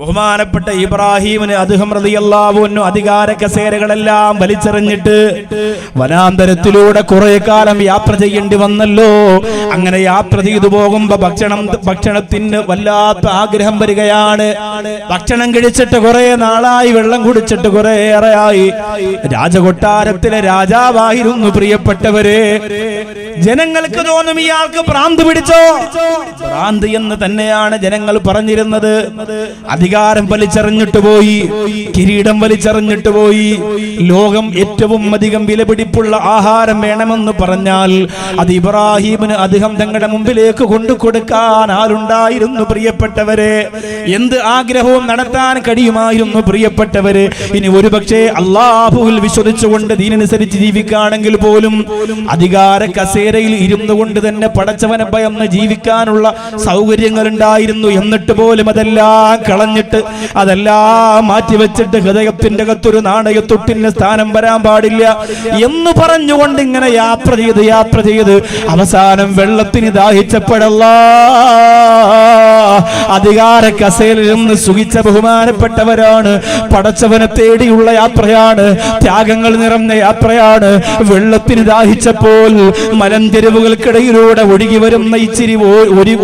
ബഹുമാനപ്പെട്ട ഇബ്രാഹിമിന് അദ്ദേഹം റളിയല്ലാഹുവിനു അധികാര കസേരകളെല്ലാം വലിച്ചെറിഞ്ഞിട്ട് വനാന്തരത്തിലൂടെ കുറെ കാലം യാത്ര ചെയ്യേണ്ടി വന്നല്ലോ. അങ്ങനെ യാത്ര ചെയ്തു പോകുമ്പോ ഭക്ഷണം ഭക്ഷണത്തിന് വല്ലാത്ത ആഗ്രഹം വരികയാണ്. ഭക്ഷണം കഴിച്ചിട്ട് കുറെ നാളായി വെള്ളം കുടിച്ചിട്ട് കുറെ ഏറെയായി. രാജകൊട്ടാരത്തിലെ രാജാവായിരുന്നു പ്രിയപ്പെട്ടവരെ. ജനങ്ങൾക്ക് തോന്നും ഇയാൾക്ക് പ്രാന്ത് പിടിച്ചോ? പ്രാന്ത് എന്ന് തന്നെയാണ് ജനങ്ങൾ പറഞ്ഞിരുന്നത്. അധികാരം വലിച്ചെറിഞ്ഞിട്ട് പോയി. കിരീടം വലിച്ചെറിഞ്ഞിട്ട് പോയി. ലോകം ഏറ്റവും അധികം വിലപിടിപ്പുള്ള ആഹാരം വേണമെന്ന് പറഞ്ഞാൽ അത് ഇബ്രാഹിമിന് അദ്ദേഹം തങ്ങളുടെ മുമ്പിലേക്ക് കൊണ്ടു കൊടുക്കാൻ ആരുണ്ടായിരുന്നു പ്രിയപ്പെട്ടവരെ? എന്ത് ആഗ്രഹവും നടത്താൻ കഴിയുമായിരുന്നു പ്രിയപ്പെട്ടവര്? ഇനി ഒരുപക്ഷെ അള്ളാഹുവിൽ വിശ്വസിച്ചുകൊണ്ട് ദീനനുസരിച്ച് ജീവിക്കുകയാണെങ്കിൽ പോലും അധികാര കസേരയിൽ ഇരുന്നു കൊണ്ട് തന്നെ പടച്ചവനെ ഭയന്ന് ജീവിക്കാനുള്ള സൗകര്യങ്ങൾ ഉണ്ടായിരുന്നു എന്നിട്ട് പോലും അതെല്ലാം കളഞ്ഞിട്ട് അതെല്ലാം മാറ്റിവെച്ചിട്ട് ഹൃദയത്തിന്റെ അകത്തൊരു നാണയത്തൊട്ടിന് സ്ഥാനം വരാൻ പാടില്ല എന്ന് പറഞ്ഞുകൊണ്ട് ഇങ്ങനെ യാത്ര ചെയ്ത് യാത്ര ചെയ്ത് അവസാനം വെള്ളത്തിന് ദാഹിച്ചപ്പോഴല്ല അധികാര കസേലിൽ നിന്ന് സുഖിച്ച ബഹുമാനപ്പെട്ടവരാണ്. പടച്ചവനെ തേടിയുള്ള യാത്രയാണ്. ത്യാഗങ്ങൾ നിറഞ്ഞ യാത്രയാണ്. വെള്ളത്തിന് ദാഹിച്ചപ്പോൾ മലന്തെരുവുകൾക്കിടയിലൂടെ ഒഴുകി വരുന്ന ഇച്ചിരി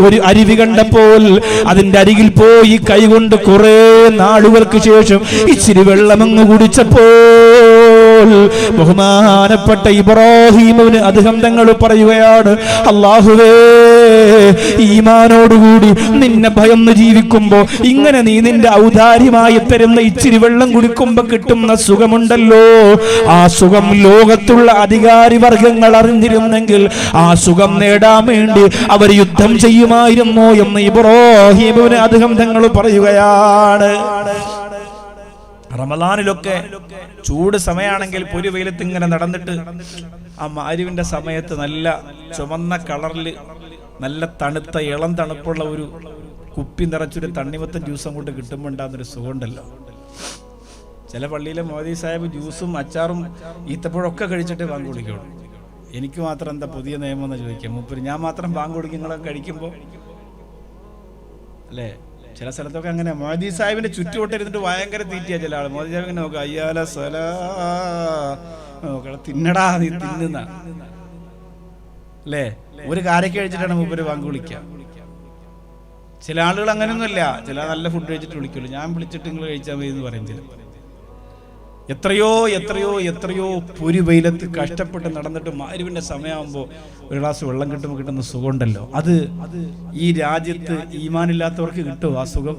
ഒരു അരുവി കണ്ടപ്പോൾ അതിന്റെ അരികിൽ പോയി കൈകൊണ്ട് കുറെ നാളുകൾക്ക് ശേഷം ഇച്ചിരി വെള്ളമങ്ങ് കുടിച്ചപ്പോൾ ബഹുമാനപ്പെട്ട ഇബ്രാഹിമിന് അദ്ദേഹം തങ്ങൾ പറയുകയാണ് അള്ളാഹുവേ ഈമാനോടുകൂടി നിന്നെ ഭയന്ന് ജീവിക്കുമ്പോ ഇങ്ങനെ നീ നിന്റെ ഔദാര്യമായി തരുന്ന ഇച്ചിരി വെള്ളം കുടിക്കുമ്പോ കിട്ടുന്ന സുഖമുണ്ടല്ലോ. ആ സുഖം ലോകത്തുള്ള അധികാരി വർഗങ്ങൾ അറിഞ്ഞിരുന്നെങ്കിൽ ആ സുഖം നേടാൻ വേണ്ടി അവർ യുദ്ധം ചെയ്യുമായിരുന്നു എന്ന് ഇബ്രാഹിമിന് അദ്ദേഹം തങ്ങൾ പറയുകയാണ്. റമദാനിലൊക്കെ ചൂട് സമയമാണെങ്കിൽ പൊരു വെയിലത്ത് ഇങ്ങനെ നടന്നിട്ട് ആ മാരുവിന്റെ സമയത്ത് നല്ല ചുമന്ന കളറിൽ നല്ല തണുത്ത ഇളം തണുപ്പുള്ള ഒരു കുപ്പി നിറച്ചൊരു തണ്ണിമത്തൻ ജ്യൂസ് അങ്ങോട്ട് കിട്ടുമ്പോൾ ഉണ്ടാകുന്നൊരു സുഖമുണ്ടല്ലോ. ചില പള്ളിയിലെ മോദി സാഹിബ് ജ്യൂസും അച്ചാറും ഈത്തപ്പഴമൊക്കെ കഴിച്ചിട്ട് ബാങ്ക് കുടിക്കുള്ളൂ എനിക്ക് മാത്രം എന്താ പുതിയ നിയമം എന്ന് ചോദിക്കാം മൂപ്പര് ഞാൻ മാത്രം ബാങ്ക് കുടിക്കുന്നതൊക്കെ കഴിക്കുമ്പോൾ അല്ലേ? ചില സ്ഥലത്തൊക്കെ അങ്ങനെ. മോദി സാഹിബിന്റെ ചുറ്റുവട്ടം ഇരുന്നിട്ട് ഭയങ്കര തീറ്റിയാ ചില ആൾ. മോദി സാഹിബ് ഇങ്ങനെ നോക്കുക അയ്യാല സലാ തിന്നടാ നീ തിന്നുന്ന. അല്ലേ? ഒരു കാരയ്ക്ക് കഴിച്ചിട്ടാണ് മൂപ്പര് പങ്ക് വിളിക്കുക. ചില ആളുകൾ അങ്ങനെയൊന്നുമില്ല. ചില നല്ല ഫുഡ് കഴിച്ചിട്ട് വിളിക്കുള്ളൂ. ഞാൻ വിളിച്ചിട്ട് നിങ്ങൾ കഴിച്ചാൽ മതി എന്ന് പറയും ചില എത്രയോ എത്രയോ എത്രയോ പൊരി വെയിലത്ത് കഷ്ടപ്പെട്ട് നടന്നിട്ട് മാരുവിന്റെ സമയമാകുമ്പോൾ ഒരു ഗ്ലാസ് വെള്ളം കിട്ടുമ്പോൾ കിട്ടുന്ന സുഖമുണ്ടല്ലോ. അത് ഈ രാജ്യത്ത് ഈമാനില്ലാത്തവർക്ക് കിട്ടുമോ ആ സുഖം.